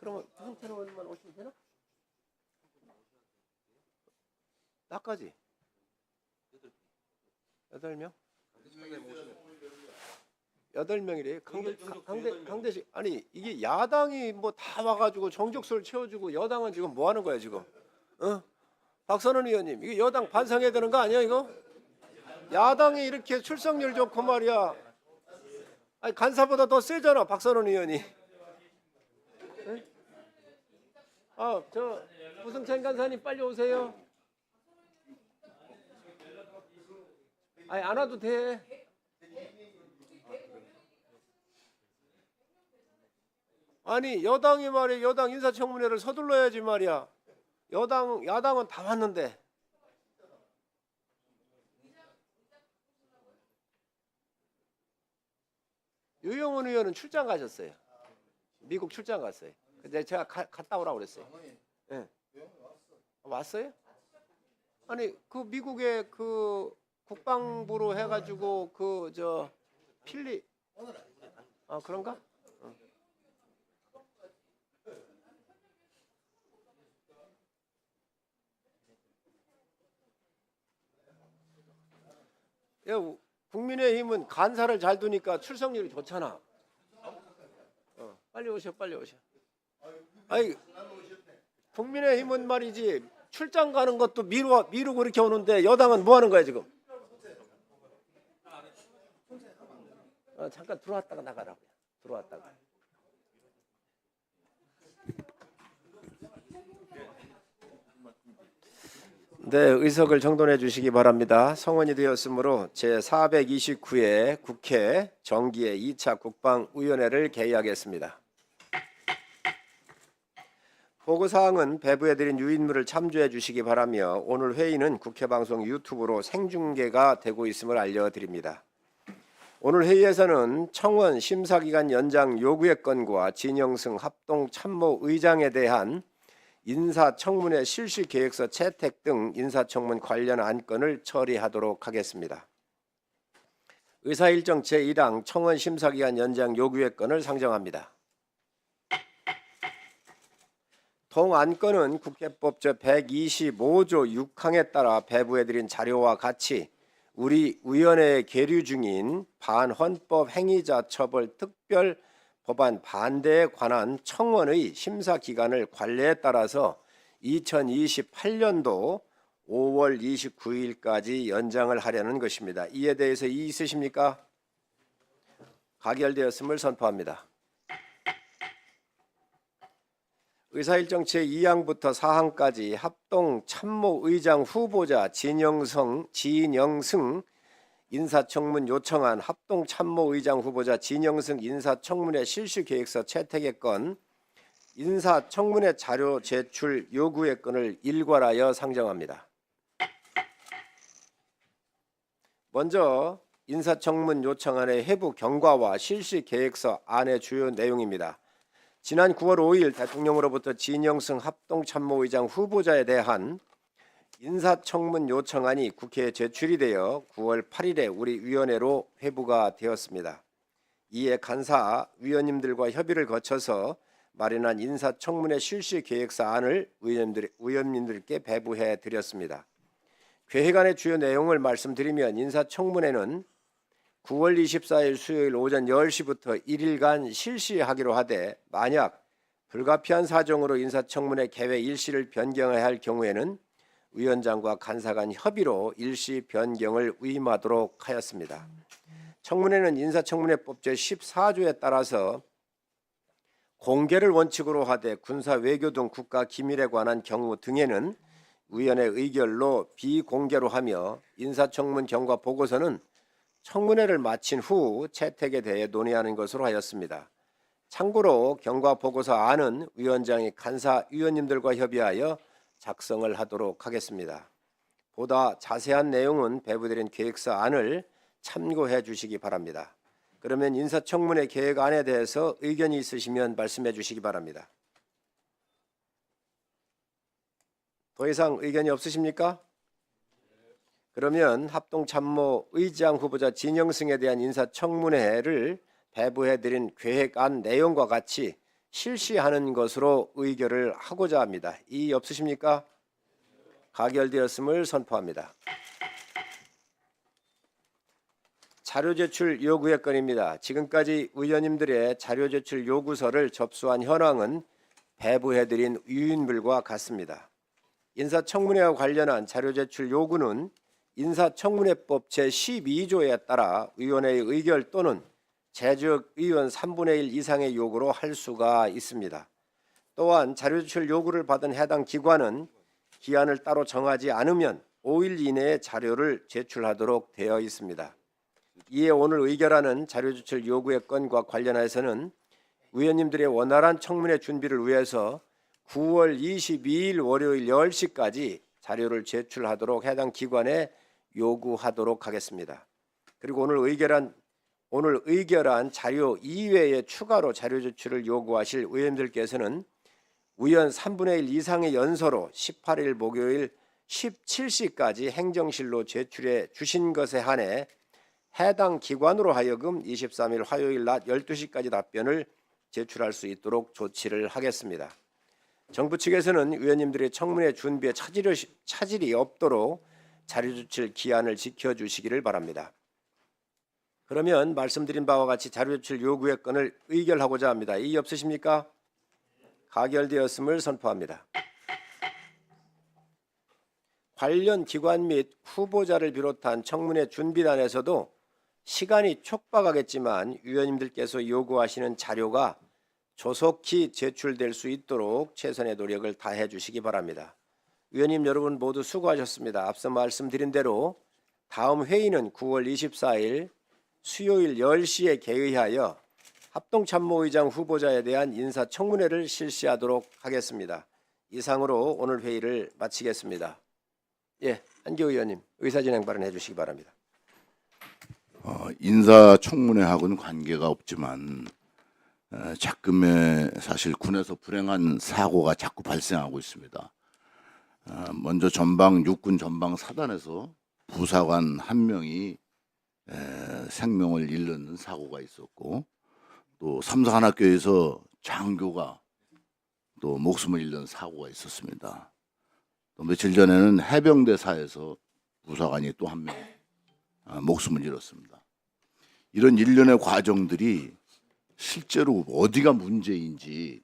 그러면 의원만 오시면 되나? 나까지 여덟 명? 여덟 명이래. 강대, 강대, 강대식 아니 이게 야당이 뭐 다 와가지고 정족수를 채워주고 여당은 지금 뭐 하는 거야 지금? 어? 박선원 의원님 이게 여당 반성해야 되는 거 아니야 이거? 야당이 이렇게 출석률 좋고 말이야. 아니 간사보다 더 세잖아 박선원 의원이. 아저 부승찬 간사님 빨리 오세요. 아니 안 와도 돼. 아니 여당이 말이야 여당 인사청문회를 서둘러야지 말이야. 여당 야당은 다 왔는데. 유영훈 의원은 출장 가셨어요. 미국 출장 갔어요. 근데 제가 가- 갔다 오라고 그랬어요. 예. 왔어요? 아니 그 미국의 그 국방부로 해가지고 그 저 필리 아 그런가? 어. 야, 우- 국민의힘은 간사를 잘 두니까 출석률이 좋잖아. 어, 빨리 오셔, 빨리 오셔. 아니, 국민의힘은 말이지 출장 가는 것도 미루 미루고 이렇게 오는데 여당은 뭐 하는 거야 지금? 어, 잠깐 들어왔다가 나가라고. 들어왔다가. 네, 의석을 정돈해 주시기 바랍니다. 성원이 되었으므로 제 429회 국회 정기의 2차 국방위원회를 개의하겠습니다. 보고 사항은 배부해 드린 유인물을 참조해 주시기 바라며 오늘 회의는 국회 방송 유튜브로 생중계가 되고 있음을 알려 드립니다. 오늘 회의에서는 청원 심사기간 연장 요구의 건과 진영승 합동 참모 의장에 대한 인사청문회 실시 계획서 채택 등 인사청문 관련 안건을 처리하도록 하겠습니다. 의사일정 제1항 청원 심사기간 연장 요구의 건을 상정합니다. 동안건은 국회법 제 125조 6항에 따라 배부해드린 자료와 같이 우리 위원회에 계류 중인 반헌법 행위자 처벌 특별 법안 반대에 관한 청원의 심사 기간을 관례에 따라서 2028년도 5월 29일까지 연장을 하려는 것입니다. 이에 대해서 이의 있으십니까? 가결되었음을 선포합니다. 의사일정 제2항부터 4항까지 합동 참모의장 후보자 진영성, 진영승 인사청문 요청안 합동 참모의장 후보자 진영승 인사청문회 실시 계획서 채택의 건 인사청문회 자료 제출 요구의 건을 일괄하여 상정합니다. 먼저 인사청문 요청안의 해부 경과와 실시 계획서 안의 주요 내용입니다. 지난 9월 5일 대통령으로부터 진영승 합동참모의장 후보자에 대한 인사청문 요청안이 국회에 제출이 되어 9월 8일에 우리 위원회로 회부가 되었습니다. 이에 간사 위원님들과 협의를 거쳐서 마련한 인사청문회 실시 계획 사안을 의원님들, 의원님들께 배부해 드렸습니다. 계획안의 주요 내용을 말씀드리면 인사청문회는 9월 24일 수요일 오전 10시부터 1일간 실시하기로 하되 만약 불가피한 사정으로 인사청문회 개회 일시를 변경해야 할 경우에는 위원장과 간사 간 협의로 일시 변경을 위임하도록 하였습니다. 청문회는 인사청문회법 제14조에 따라서 공개를 원칙으로 하되 군사 외교 등 국가 기밀에 관한 경우 등에는 위원회 의결로 비공개로 하며 인사청문 경과 보고서는 청문회를 마친 후 채택에 대해 논의하는 것으로 하였습니다. 참고로 경과 보고서 안은 위원장이 간사 위원님들과 협의하여 작성을 하도록 하겠습니다. 보다 자세한 내용은 배부드린 계획서 안을 참고해 주시기 바랍니다. 그러면 인사청문회 계획안에 대해서 의견이 있으시면 말씀해 주시기 바랍니다. 더 이상 의견이 없으십니까? 그러면 합동참모 의장 후보자 진영승에 대한 인사청문회를 배부해 드린 계획안 내용과 같이 실시하는 것으로 의결을 하고자 합니다. 이의 없으십니까? 가결되었음을 선포합니다. 자료 제출 요구의 건입니다. 지금까지 의원님들의 자료 제출 요구서를 접수한 현황은 배부해드린 유인물과 같습니다. 인사청문회와 관련한 자료 제출 요구는 인사청문회법 제12조에 따라 의원회의 의결 또는 제적 의원 3분의 1 이상의 요구로 할 수가 있습니다. 또한 자료 제출 요구를 받은 해당 기관은 기한을 따로 정하지 않으면 5일 이내에 자료를 제출하도록 되어 있습니다. 이에 오늘 의결하는 자료 제출 요구의 건과 관련해서는 의원님들의 원활한 청문회 준비를 위해서 9월 22일 월요일 10시까지 자료를 제출하도록 해당 기관에 요구하도록 하겠습니다. 그리고 오늘 의결한 오늘 의결한 자료 이외에 추가로 자료 제출을 요구하실 의원님들께서는 의원 3분의 1 이상의 연서로 18일 목요일 17시까지 행정실로 제출해 주신 것에 한해 해당 기관으로 하여금 23일 화요일 낮 12시까지 답변을 제출할 수 있도록 조치를 하겠습니다. 정부 측에서는 의원님들의 청문회 준비에 차질이 없도록 자료 제출 기한을 지켜 주시기를 바랍니다. 그러면 말씀드린 바와 같이 자료 제출 요구의 건을 의결하고자 합니다. 이의 없으십니까? 가결되었음을 선포합니다. 관련 기관 및 후보자를 비롯한 청문회 준비단에서도 시간이 촉박하겠지만 위원님들께서 요구하시는 자료가 조속히 제출될 수 있도록 최선의 노력을 다해 주시기 바랍니다. 위원님 여러분 모두 수고하셨습니다. 앞서 말씀드린 대로 다음 회의는 9월 24일 수요일 10시에 개의하여 합동참모의장 후보자에 대한 인사청문회를 실시하도록 하겠습니다. 이상으로 오늘 회의를 마치겠습니다. 예, 한교 의원님 의사진행 발언해 주시기 바랍니다. 어, 인사청문회하고는 관계가 없지만 어, 작금에 사실 군에서 불행한 사고가 자꾸 발생하고 있습니다. 어, 먼저 전방 육군 전방 사단에서 부사관 한 명이 에, 생명을 잃는 사고가 있었고 또 삼성한학교에서 장교가 또 목숨을 잃는 사고가 있었습니다. 또 며칠 전에는 해병대사에서 부사관이 또 한명 아, 목숨을 잃었습니다. 이런 일련의 과정들이 실제로 어디가 문제인지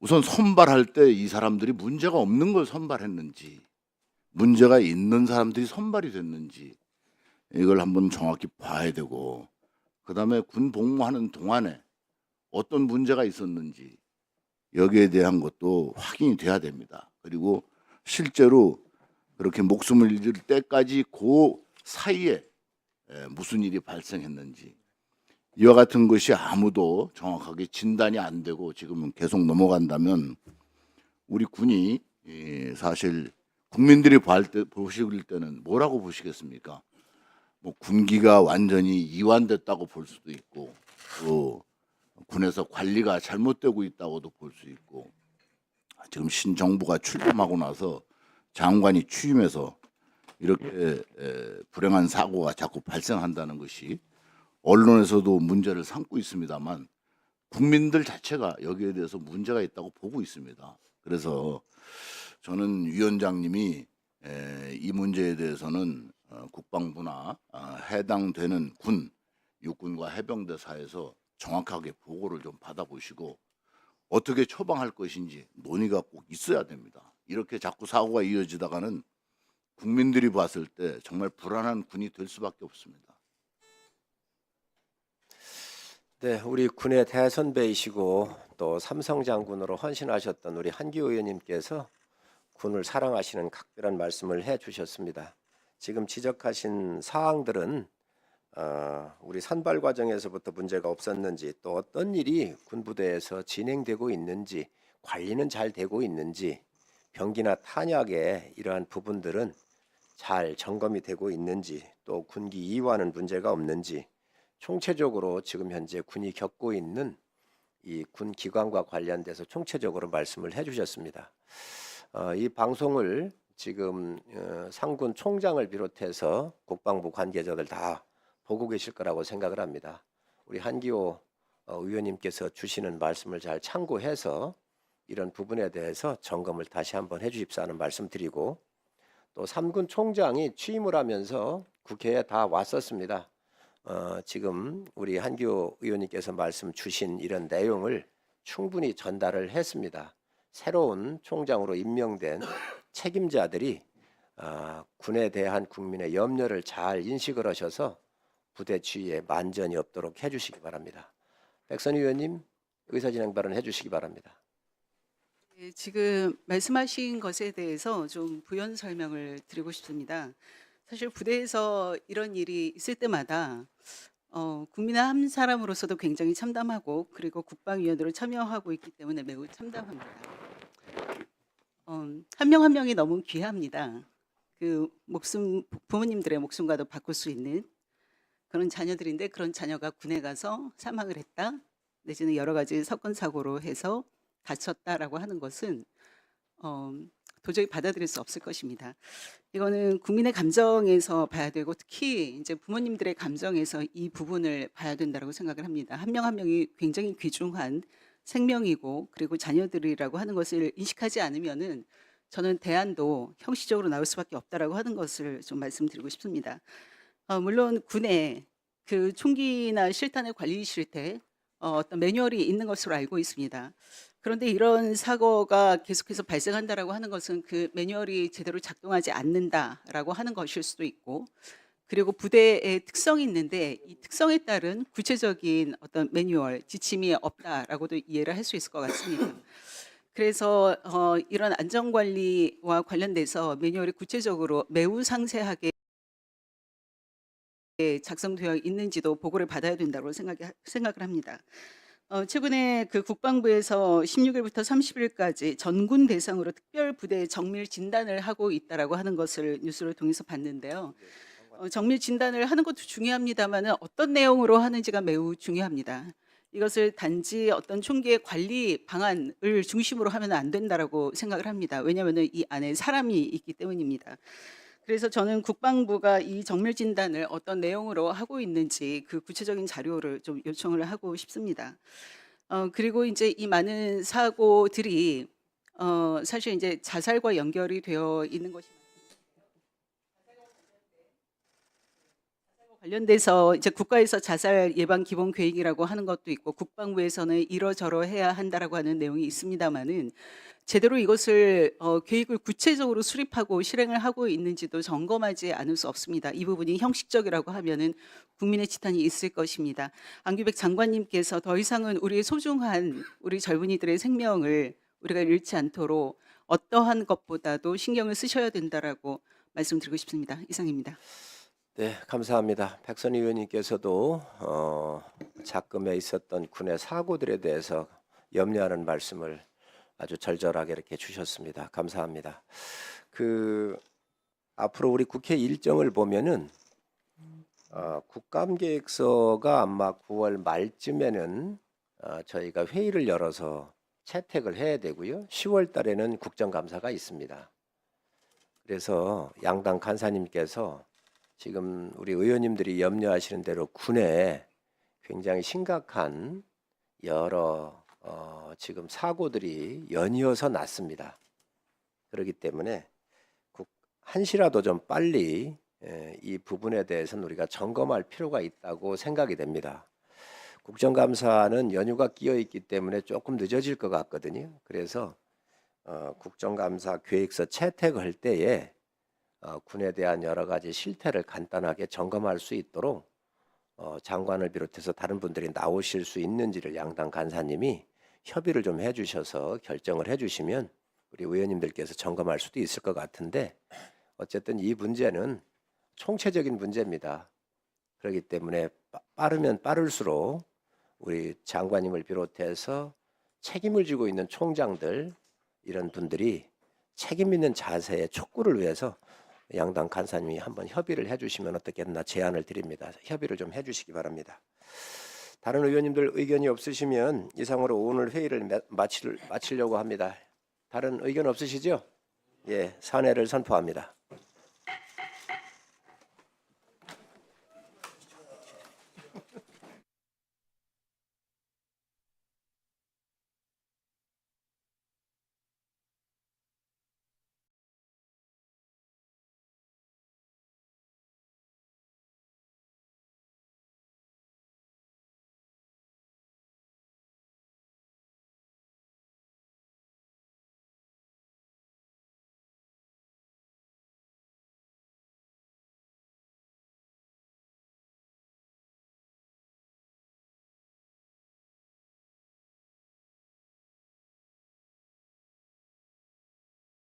우선 선발할 때 이 사람들이 문제가 없는 걸 선발했는지 문제가 있는 사람들이 선발이 됐는지 이걸 한번 정확히 봐야 되고 그다음에 군 복무하는 동안에 어떤 문제가 있었는지 여기에 대한 것도 확인이 돼야 됩니다. 그리고 실제로 그렇게 목숨을 잃을 때까지 그 사이에 에, 무슨 일이 발생했는지 이와 같은 것이 아무도 정확하게 진단이 안 되고 지금은 계속 넘어간다면 우리 군이 예, 사실 국민들이 볼 때, 보실 때는 뭐라고 보시겠습니까? 뭐 군기가 완전히 이완됐다고 볼 수도 있고 또 군에서 관리가 잘못되고 있다고도 볼 수 있고 지금 신정부가 출범하고 나서 장관이 취임해서 이렇게 에, 불행한 사고가 자꾸 발생한다는 것이 언론에서도 문제를 삼고 있습니다만 국민들 자체가 여기에 대해서 문제가 있다고 보고 있습니다. 그래서 저는 위원장님이 에, 이 문제에 대해서는 어, 국방부나 아, 해당되는 군, 육군과 해병대사에서 정확하게 보고를 좀 받아보시고 어떻게 처방할 것인지 논의가 꼭 있어야 됩니다. 이렇게 자꾸 사고가 이어지다가는 국민들이 봤을 때 정말 불안한 군이 될 수밖에 없습니다. 네, 우리 군의 대선배이시고 또 삼성 장군으로 헌신하셨던 우리 한기 의원님께서 군을 사랑하시는 각별한 말씀을 해 주셨습니다. 지금 지적하신 사항들은 어, 우리 선발 과정에서부터 문제가 없었는지 또 어떤 일이 군부대에서 진행되고 있는지 관리는 잘 되고 있는지 병기나 탄약의 이러한 부분들은 잘 점검이 되고 있는지 또 군기 이완은 문제가 없는지 총체적으로 지금 현재 군이 겪고 있는 이 군 기관과 관련돼서 총체적으로 말씀을 해주셨습니다. 어, 이 방송을 지금 어, 상군 총장을 비롯해서 국방부 관계자들 다 보고 계실 거라고 생각을 합니다. 우리 한기호 어, 의원님께서 주시는 말씀을 잘 참고해서 이런 부분에 대해서 점검을 다시 한번 해주십사 하는 말씀드리고 또 삼군 총장이 취임을 하면서 국회에 다 왔었습니다. 어, 지금 우리 한교 의원님께서 말씀 주신 이런 내용을 충분히 전달을 했습니다. 새로운 총장으로 임명된 책임자들이 아, 군에 대한 국민의 염려를 잘 인식을 하셔서 부대 주위에 만전이 없도록 해주시기 바랍니다. 백선 의원님 의사진행 발언 해주시기 바랍니다. 네, 지금 말씀하신 것에 대해서 좀 부연 설명을 드리고 싶습니다. 사실 부대에서 이런 일이 있을 때마다 어, 국민의 한 사람으로서도 굉장히 참담하고 그리고 국방위원으로 참여하고 있기 때문에 매우 참담합니다. 어, 한명 한 명이 너무 귀합니다. 그 목숨 부모님들의 목숨과도 바꿀 수 있는 그런 자녀들인데 그런 자녀가 군에 가서 사망을 했다 내지는 여러 가지 사건 사고로 해서 다쳤다라고 하는 것은 어, 도저히 받아들일 수 없을 것입니다. 이거는 국민의 감정에서 봐야 되고 특히 이제 부모님들의 감정에서 이 부분을 봐야 된다고 생각을 합니다. 한명한 명이 굉장히 귀중한 생명이고 그리고 자녀들이라고 하는 것을 인식하지 않으면은 저는 대안도 형식적으로 나올 수밖에 없다라고 하는 것을 좀 말씀드리고 싶습니다. 어, 물론 군에 그 총기나 실탄을 관리실 때 어, 어떤 매뉴얼이 있는 것으로 알고 있습니다. 그런데 이런 사고가 계속해서 발생한다라고 하는 것은 그 매뉴얼이 제대로 작동하지 않는다라고 하는 것일 수도 있고 그리고 부대의 특성이 있는데 이 특성에 따른 구체적인 어떤 매뉴얼 지침이 없다라고도 이해를 할 수 있을 것 같습니다. 그래서 어, 이런 안전 관리와 관련돼서 매뉴얼이 구체적으로 매우 상세하게 작성되어 있는지도 보고를 받아야 된다고 생각 생각을 합니다. 어, 최근에 그 국방부에서 16일부터 30일까지 전군 대상으로 특별 부대 정밀 진단을 하고 있다라고 하는 것을 뉴스를 통해서 봤는데요. 어, 정밀 진단을 하는 것도 중요합니다만은 어떤 내용으로 하는지가 매우 중요합니다. 이것을 단지 어떤 총기의 관리 방안을 중심으로 하면 안 된다라고 생각을 합니다. 왜냐하면 이 안에 사람이 있기 때문입니다. 그래서 저는 국방부가 이 정밀 진단을 어떤 내용으로 하고 있는지 그 구체적인 자료를 좀 요청을 하고 싶습니다. 어, 그리고 이제 이 많은 사고들이 어, 사실 이제 자살과 연결이 되어 있는 것이 관련돼서 이제 국가에서 자살 예방 기본 계획이라고 하는 것도 있고 국방부에서는 이러저러 해야 한다라고 하는 내용이 있습니다만은 제대로 이것을 어, 계획을 구체적으로 수립하고 실행을 하고 있는지도 점검하지 않을 수 없습니다. 이 부분이 형식적이라고 하면은 국민의 지탄이 있을 것입니다. 안규백 장관님께서 더 이상은 우리의 소중한 우리 젊은이들의 생명을 우리가 잃지 않도록 어떠한 것보다도 신경을 쓰셔야 된다라고 말씀드리고 싶습니다. 이상입니다. 네, 감사합니다. 백선 의원님께서도 어, 작금에 있었던 군의 사고들에 대해서 염려하는 말씀을 아주 절절하게 이렇게 주셨습니다. 감사합니다. 그 앞으로 우리 국회 일정을 보면은 어, 국감계획서가 아마 9월 말쯤에는 어, 저희가 회의를 열어서 채택을 해야 되고요. 10월 달에는 국정감사가 있습니다. 그래서 양당 간사님께서 지금 우리 의원님들이 염려하시는 대로 군에 굉장히 심각한 여러 어, 지금 사고들이 연이어서 났습니다. 그렇기 때문에 국- 한시라도 좀 빨리 에, 이 부분에 대해서는 우리가 점검할 필요가 있다고 생각이 됩니다. 국정감사는 연휴가 끼어 있기 때문에 조금 늦어질 것 같거든요. 그래서 어, 국정감사 계획서 채택할 때에 어, 군에 대한 여러 가지 실태를 간단하게 점검할 수 있도록 어, 장관을 비롯해서 다른 분들이 나오실 수 있는지를 양당 간사님이 협의를 좀 해주셔서 결정을 해주시면 우리 의원님들께서 점검할 수도 있을 것 같은데 어쨌든 이 문제는 총체적인 문제입니다. 그렇기 때문에 빠- 빠르면 빠를수록 우리 장관님을 비롯해서 책임을 지고 있는 총장들 이런 분들이 책임 있는 자세의 촉구를 위해서 양당 간사님이 한번 협의를 해주시면 어떻겠나 제안을 드립니다. 협의를 좀 해주시기 바랍니다. 다른 의원님들 의견이 없으시면 이상으로 오늘 회의를 마치려고 합니다. 다른 의견 없으시죠? 예, 사내를 선포합니다.